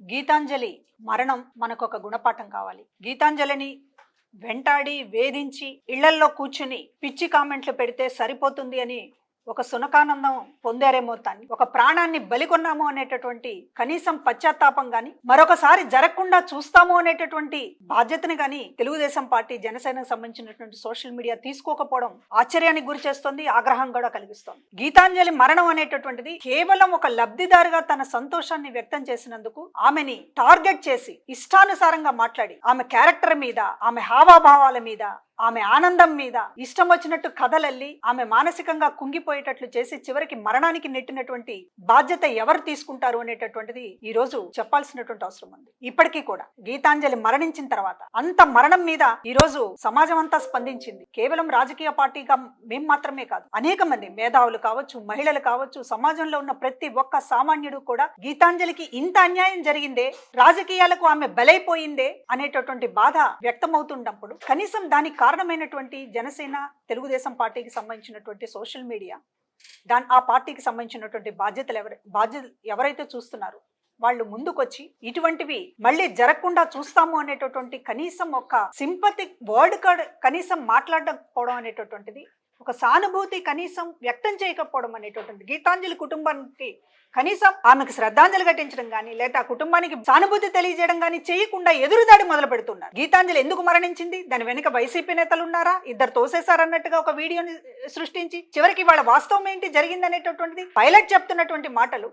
గీతాంజలి మరణం మనకు ఒక గుణపాఠం కావాలి. గీతాంజలిని వెంటాడి వేధించి ఇళ్ళల్లో కూర్చుని పిచ్చి కామెంట్లు పెడితే సరిపోతుంది అని ఒక సునకానందం పొందారేమో తాన్ని. ఒక ప్రాణాన్ని బలికొన్నాము అనేటటువంటి కనీసం పశ్చాత్తాపం గాని మరొకసారి జరగకుండా చూస్తాము అనేటటువంటి బాధ్యతని గాని తెలుగుదేశం పార్టీ జనసేనకు సంబంధించినటువంటి సోషల్ మీడియా తీసుకోకపోవడం ఆశ్చర్యానికి గురి చేస్తుంది ఆగ్రహం కూడా కలిగిస్తోంది. గీతాంజలి మరణం అనేటటువంటిది కేవలం ఒక లబ్ధిదారుగా తన సంతోషాన్ని వ్యక్తం చేసినందుకు ఆమెని టార్గెట్ చేసి ఇష్టానుసారంగా మాట్లాడి ఆమె క్యారెక్టర్ మీద ఆమె హావాభావాల మీద ఆమె ఆనందం మీద ఇష్టం వచ్చినట్టు కథలల్లి ఆమె మానసికంగా కుంగిపోయేటట్లు చేసి చివరికి మరణానికి నెట్టినటువంటి బాధ్యత ఎవరు తీసుకుంటారు అనేటటువంటిది ఈ రోజు చెప్పాల్సినటువంటి అవసరం ఉంది. ఇప్పటికీ కూడా గీతాంజలి మరణించిన తర్వాత అంత మరణం మీద ఈ రోజు సమాజం అంతా స్పందించింది. కేవలం రాజకీయ పార్టీగా మేం మాత్రమే కాదు అనేక మంది మేధావులు కావచ్చు మహిళలు కావచ్చు సమాజంలో ఉన్న ప్రతి ఒక్క సామాన్యుడు కూడా గీతాంజలికి ఇంత అన్యాయం జరిగిందే రాజకీయాలకు ఆమె బలైపోయిందే అనేటటువంటి బాధ వ్యక్తమవుతున్నప్పుడు కనీసం దానికి కారణమైనటువంటి జనసేన తెలుగుదేశం పార్టీకి సంబంధించినటువంటి సోషల్ మీడియా దాని ఆ పార్టీకి సంబంధించినటువంటి బాధ్యతలు ఎవరు బాధ్యత ఎవరైతే చూస్తున్నారో వాళ్ళు ముందుకొచ్చి ఇటువంటివి మళ్ళీ జరగకుండా చూస్తాము అనేటటువంటి కనీసం ఒక సింపతి వర్డ్ కార్డ్ కనీసం మాట్లాడకపోవడం అనేటటువంటిది ఒక సానుభూతి కనీసం వ్యక్తం చేయకపోవడం అనేటువంటిది గీతాంజలి కుటుంబానికి కనీసం ఆమెకు శ్రద్ధాంజలి ఘటించడం కానీ లేదా ఆ కుటుంబానికి సానుభూతి తెలియజేయడం కానీ చేయకుండా ఎదురుదాడి మొదలు పెడుతున్నారు. గీతాంజలి ఎందుకు మరణించింది? దాని వెనుక వైసీపీ నేతలు ఉన్నారా? ఇద్దరు తోసేశారన్నట్టుగా ఒక వీడియోని సృష్టించి చివరికి వాళ్ళ వాస్తవం ఏంటి? జరిగింది అనేటటువంటిది పైలట్ చెప్తున్నటువంటి మాటలు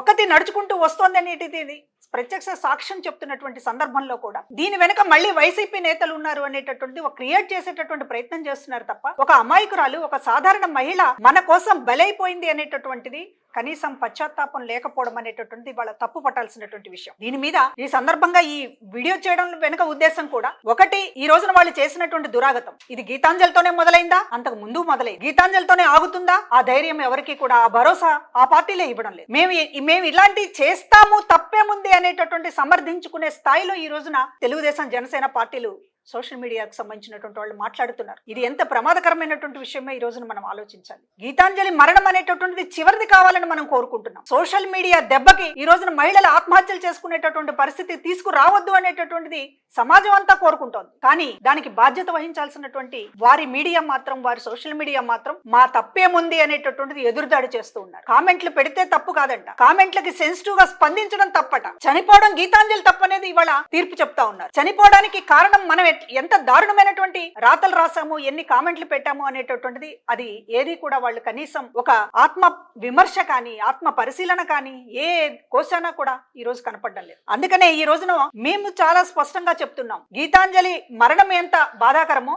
ఒకటి నడుచుకుంటూ వస్తోంది అనేటిది ప్రత్యక్ష సాక్ష్యం చెప్తున్నటువంటి సందర్భంలో కూడా దీని వెనుక మళ్ళీ వైసీపీ నేతలు ఉన్నారు అనేటటువంటి ఒక క్రియేట్ చేసేటటువంటి ప్రయత్నం చేస్తున్నారు తప్ప ఒక నాయకురాలు ఒక సాధారణ మహిళ మన కోసం బలైపోయింది అనేటటువంటిది కనీసం పశ్చాత్తాపం లేకపోవడం అనేటటువంటి వాళ్ళ తప్పు పట్టాల్సినటువంటి విషయం. దీని మీద ఈ సందర్భంగా ఈ వీడియో చేయడం వెనుక ఉద్దేశం కూడా ఒకటి ఈ రోజున వాళ్ళు చేసినటువంటి దురాగతం. ఇది గీతాంజలితోనే మొదలైందా? అంతకు ముందు మొదలైంది గీతాంజలితోనే ఆగుతుందా? ఆ ధైర్యం ఎవరికి కూడా ఆ భరోసా ఆ పార్టీలే ఇవ్వడం లేదు. మేము మేము ఇలాంటి చేస్తాము తప్పేముంది అనేటటువంటి సమర్థించుకునే స్థాయిలో ఈ రోజున తెలుగుదేశం జనసేన పార్టీలు సోషల్ మీడియాకు సంబంధించినటువంటి వాళ్ళు మాట్లాడుతున్నారు. ఇది ఎంత ప్రమాదకరమైనటువంటి విషయమే ఈ రోజున మనం ఆలోచించాలి. గీతాంజలి మరణం అనేటటువంటిది చివరిది కావాలని మనం కోరుకుంటున్నాం. సోషల్ మీడియా దెబ్బకి ఈ రోజున మహిళలు ఆత్మహత్యలు చేసుకునేటటువంటి పరిస్థితి తీసుకురావద్దు అనేటటువంటిది సమాజం అంతా కోరుకుంటోంది. కానీ దానికి బాధ్యత వహించాల్సినటువంటి వారి మీడియా మాత్రం వారి సోషల్ మీడియా మాత్రం మా తప్పేముంది అనేటటువంటిది ఎదురుదాడి చేస్తూ ఉన్నారు. కామెంట్లు పెడితే తప్పు కాదంట. కామెంట్లకి సెన్సిటివ్గా స్పందించడం తప్పట. చనిపోవడం గీతాంజలి తప్పనేది ఇవాళ తీర్పు చెప్తా ఉన్నారు. చనిపోవడానికి కారణం మనం ఎంత దారుణమైనటువంటి రాతలు రాసాము ఎన్ని కామెంట్లు పెట్టాము అనేటటువంటిది అది ఏది కూడా వాళ్ళు కనీసం ఒక ఆత్మ విమర్శ కానీ ఆత్మ పరిశీలన కానీ ఏ కోశానా కూడా ఈ రోజు కనపడడం లేదు. అందుకనే ఈ రోజున మేము చాలా స్పష్టంగా చెప్తున్నాం. గీతాంజలి మరణం ఎంత బాధాకరమో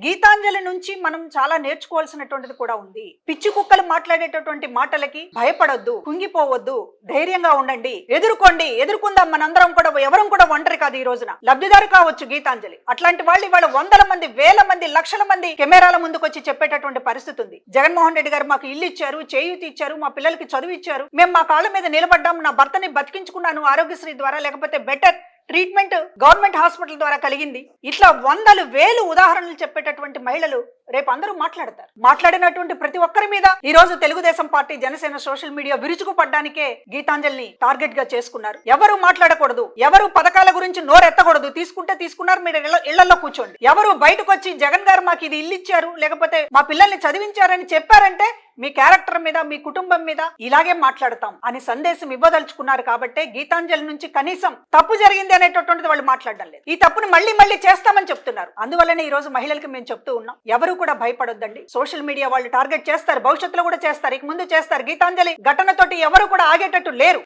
గీతాంజలి నుంచి మనం చాలా నేర్చుకోవాల్సినటువంటిది కూడా ఉంది. పిచ్చి కుక్కలు మాట్లాడేటటువంటి మాటలకి భయపడొద్దు కుంగిపోవద్దు. ధైర్యంగా ఉండండి. ఎదుర్కోండి. ఎదుర్కొందాం మనందరం కూడా ఎవరం కూడా ఒంటరి కాదు ఈ రోజున. లబ్ధిదారు కావచ్చు గీతాంజలి. అట్లాంటి వాళ్ళు ఇవాళ వందల మంది వేల మంది లక్షల మంది కెమెరాల ముందుకు వచ్చి చెప్పేటటువంటి పరిస్థితి ఉంది. జగన్మోహన్ రెడ్డి గారు మాకు ఇల్లు ఇచ్చారు చేయూతి ఇచ్చారు మా పిల్లలకి చదువు ఇచ్చారు. మేము మా కాళ్ళ మీద నిలబడ్డాము నా భర్తని బతికించుకున్నాను ఆరోగ్యశ్రీ ద్వారా లేకపోతే బెటర్ ట్రీట్మెంట్ గవర్నమెంట్ హాస్పిటల్ ద్వారా కలిగింది. ఇట్లా వందలు వేలు ఉదాహరణలు చెప్పేటటువంటి మహిళలు రేపు అందరూ మాట్లాడతారు. మాట్లాడినటువంటి ప్రతి ఒక్కరి మీద ఈ రోజు Telugu Desam party Janasena social media విరుచుకు పడ్డానికే గీతాంజలిని టార్గెట్గా చేసుకున్నారు. ఎవరు మాట్లాడకూడదు ఎవరు పథకాల గురించి నోరెత్తకూడదు తీసుకుంటే తీసుకున్నారు మీరు ఇళ్ళలో కూర్చోండి. ఎవరు బయటకు వచ్చి జగన్ గారు మాకు ఇది ఇల్లు ఇచ్చారు లేకపోతే మా పిల్లల్ని చదివించారని చెప్పారంటే మీ క్యారెక్టర్ మీద మీ కుటుంబం మీద ఇలాగే మాట్లాడతాం అని సందేశం ఇవ్వదలుచుకున్నారు కాబట్టే గీతాంజలి నుంచి కనీసం తప్పు జరిగింది అనేటటువంటిది వాళ్ళు మాట్లాడడం లేదు. ఈ తప్పుని మళ్ళీ మళ్ళీ చేస్తామని చెప్తున్నారు. అందువల్లనే ఈ రోజు మహిళలకు మేము చెప్తూ ఉన్నాం. ఎవరు కూడా భయపడొద్దండి. సోషల్ మీడియా వాళ్ళు టార్గెట్ చేస్తారు. భవిష్యత్తులో కూడా చేస్తారు. ఇక ముందు చేస్తారు. గీతాంజలి ఘటనతోటి ఎవరు కూడా ఆగేటట్టు లేరు.